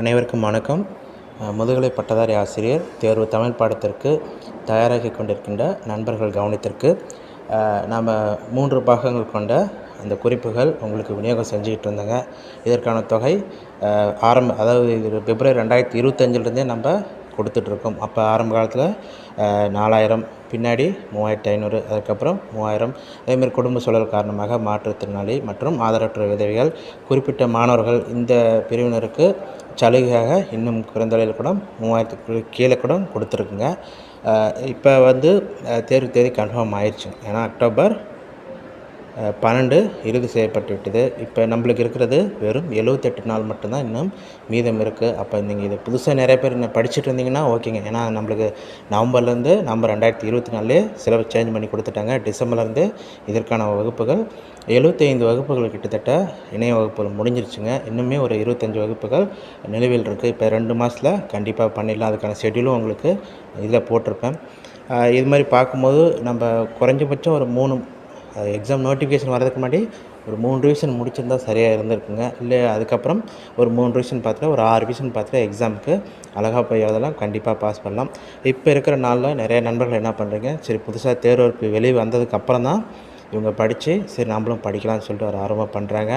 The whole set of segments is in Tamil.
அனைவருக்கும் வணக்கம். முதுகலை பட்டதாரி ஆசிரியர் தேர்வு தமிழ் பாடத்திற்கு தயாராகி கொண்டிருக்கின்ற நண்பர்கள் கவனத்திற்கு நாம் மூன்று பாகங்கள் கொண்ட அந்த குறிப்புகள் உங்களுக்கு விநியோகம் செஞ்சுக்கிட்டு இருந்தோங்க. இதற்கான தொகை ஆரம்ப அதாவது பிப்ரவரி ரெண்டாயிரத்தி இருபத்தஞ்சிலேருந்தே நம்ம கொடுத்துட்ருக்கோம். அப்போ ஆரம்ப காலத்தில் நாலாயிரம் பின்னாடி மூவாயிரத்தி ஐநூறு அதுக்கப்புறம் மூவாயிரம். அதேமாதிரி குடும்ப சூழல் காரணமாக மாற்றுத்திறனாளி மற்றும் ஆதரவற்ற விதவைகள் குறிப்பிட்ட மாணவர்கள் இந்த பிரிவினருக்கு சலுகையாக இன்னும் குறைந்த விலையில் கூட மூவாயிரத்துக்கு கீழே கூட கொடுத்துருக்குங்க. இப்போ வந்து தேர்வு தேதி கன்ஃபார்ம் ஆயிடுச்சு ஏன்னா அக்டோபர் பன்னெண்டு இறுதி செய்யப்பட்டுவிட்டது இப்போ நம்மளுக்கு இருக்கிறது வெறும் எழுபத்தெட்டு நாள் மட்டும்தான் இன்னும் மீதம் இருக்குது அப்போ நீங்கள் இது புதுசாக நிறைய பேர் இன்னும் படிச்சுட்டு இருந்தீங்கன்னா ஓகேங்க. ஏன்னா நம்மளுக்கு நவம்பர்லேருந்து நவம்பர் ரெண்டாயிரத்தி இருபத்தி நாலுலேயே சிலபஸ் சேஞ்ச் பண்ணி கொடுத்துட்டாங்க. டிசம்பர்லேருந்து இதற்கான வகுப்புகள் எழுபத்தைந்து வகுப்புகள் கிட்டத்தட்ட இணைய வகுப்புகள் முடிஞ்சிருச்சுங்க. இன்னுமே ஒரு இருபத்தஞ்சி வகுப்புகள் நிலுவையில் இருக்குது இப்போ ரெண்டு மாதத்தில் கண்டிப்பாக பண்ணிடலாம். அதுக்கான ஷெட்யூலும் உங்களுக்கு இதில் போட்டிருப்பேன். இது மாதிரி பார்க்கும்போது நம்ம குறைஞ்சபட்சம் ஒரு மூணு எக்ஸாம் நோட்டிஃபிகேஷன் வரதுக்கு முன்னாடி ஒரு மூணு ரிவிஷன் முடிச்சிருந்தா சரியாக இருந்திருக்குங்க. இல்லை அதுக்கப்புறம் ஒரு மூணு ரிவிஷன் பார்த்துட்டு ஒரு ஆறு ரிவிஷன் பார்த்துட்டு எக்ஸாமுக்கு அழகாக போய் எழுதலாம். கண்டிப்பாக பாஸ் பண்ணலாம். இப்போ இருக்கிற நாளில் நிறைய நண்பர்கள் என்ன பண்ணுறீங்க சரி புதுசாக தேர்வு வெளியே வந்ததுக்கப்புறம் தான் இவங்க படித்து சரி நம்மளும் படிக்கலாம்னு சொல்லிட்டு ஒரு ஆர்வமாக பண்ணுறாங்க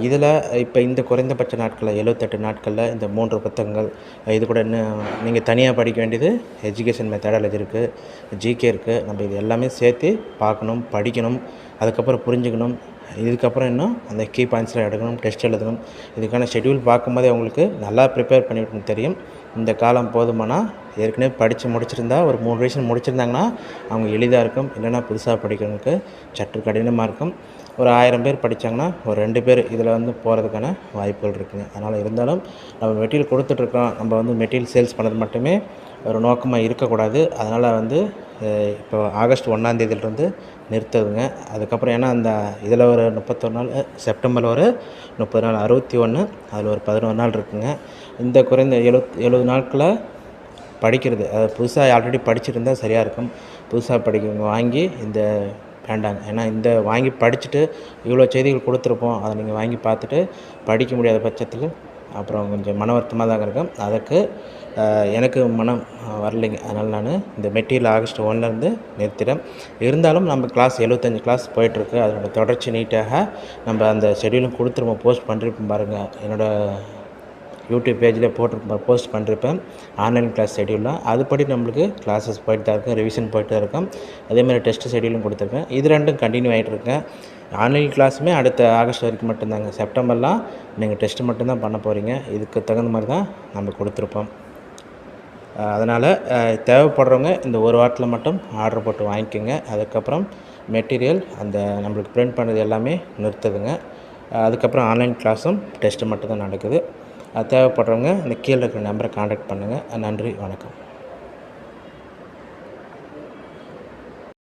இதில் இப்போ இந்த குறைந்தபட்ச நாட்களில் எழுவத்தெட்டு நாட்களில் இந்த மூன்று புத்தகங்கள் இது கூட இன்னும் நீங்கள் தனியாக படிக்க வேண்டியது எஜுகேஷன் மெத்தடாலஜி இருக்குது ஜிகே இருக்குது நம்ம இது எல்லாமே சேர்த்து பார்க்கணும் படிக்கணும் அதுக்கப்புறம் புரிஞ்சுக்கணும் இதுக்கப்புறம் இன்னும் அந்த கீ பாயிண்ட்ஸ்லாம் எடுக்கணும் டெஸ்ட் எழுதணும். இதுக்கான ஷெட்யூல் பார்க்கும்போதே அவங்களுக்கு நல்லா ப்ரிப்பேர் பண்ணிவிட்டு தெரியும். இந்த காலம் போதுமானால் ஏற்கனவே படித்து முடிச்சிருந்தா ஒரு மூணு ரிவிஷன் முடிச்சிருந்தாங்கன்னா அவங்க எளிதாக இருக்கும். இல்லைன்னா புதுசாக படிக்கிறவங்களுக்கு சற்று கடினமாக இருக்கும். ஒரு ஆயிரம் பேர் படித்தாங்கன்னா ஒரு ரெண்டு பேர் இதில் வந்து போகிறதுக்கான வாய்ப்புகள் இருக்குதுங்க அதனால் இருந்தாலும் நம்ம மெட்டீரியல் கொடுத்துட்ருக்கோம் நம்ம வந்து மெட்டீரியல் சேல்ஸ் பண்ணது மட்டுமே ஒரு நோக்கமாக இருக்கக்கூடாது. அதனால் வந்து இப்போ ஆகஸ்ட் ஒன்றாந்தேதியிலிருந்து நிறுத்துதுங்க அதுக்கப்புறம் ஏன்னா அந்த இதில் ஒரு முப்பத்தொரு நாள் செப்டம்பரில் ஒரு முப்பது நாள் அறுபத்தி ஒன்று அதில் ஒரு பதினொரு நாள் இருக்குங்க. இந்த குறைந்த எழுபத் எழுபது நாட்களில் படிக்கிறது. அது புதுசாக ஆல்ரெடி படிச்சிருந்தால் சரியாக இருக்கும். புதுசாக படிக்கிறவங்க வாங்கி இந்த வேண்டாங்க. ஏன்னா இந்த வாங்கி படிச்சுட்டு இவ்வளோ செய்திகள் கொடுத்துருப்போம். அதை நீங்கள் வாங்கி பார்த்துட்டு படிக்க முடியாத பட்சத்தில் அப்புறம் கொஞ்சம் மன வருத்தமாக தாங்க இருக்கும். அதற்கு எனக்கு மனம் வரலைங்க. அதனால் நான் இந்த மெட்டீரியல் ஆகஸ்ட் ஒன்லேருந்து நிறுத்திட்டேன். இருந்தாலும் நம்ம கிளாஸ் எழுபத்தஞ்சி கிளாஸ் போயிட்டுருக்கு. அதனோட தொடர்ச்சி நீட்டாக நம்ம அந்த ஷெடியூலும் கொடுத்துருவோம். போஸ்ட் பண்ணிருப்போம் பாருங்கள் என்னோடய யூடியூப் பேஜில் போட்டு போஸ்ட் பண்ணிருப்பேன். ஆன்லைன் கிளாஸ் ஷெடியூலில் அதுபடி நம்மளுக்கு கிளாஸஸ் போயிட்டு தான் இருக்கும் ரிவிஷன் போயிட்டு தான் இருக்கும் அதேமாதிரி டெஸ்ட் ஷெடியூலும் கொடுத்துருக்கேன். இது ரெண்டும் கண்டினியூ ஆகிட்டு இருக்கேன். ஆன்லைன் கிளாஸுமே அடுத்த ஆகஸ்ட் வரைக்கும் மட்டும்தாங்க. செப்டம்பர்லாம் நீங்கள் டெஸ்ட்டு மட்டும்தான் பண்ண போகிறீங்க இதுக்கு தகுந்த மாதிரி தான் நம்ம கொடுத்துருப்போம். அதனால் தேவைப்படுறவங்க இந்த ஒரு வாரத்தில் மட்டும் ஆர்டர் போட்டு வாங்கிக்கோங்க. அதுக்கப்புறம் மெட்டீரியல் அந்த நம்மளுக்கு ப்ரிண்ட் பண்ணுறது எல்லாமே நிறுத்துதுங்க. அதுக்கப்புறம் ஆன்லைன் கிளாஸும் டெஸ்ட்டு மட்டும்தான் நடக்குது. தேவைப்படுறவங்க இந்த கீழே இருக்கிற நம்பரை காண்டாக்ட் பண்ணுங்கள் நன்றி வணக்கம்.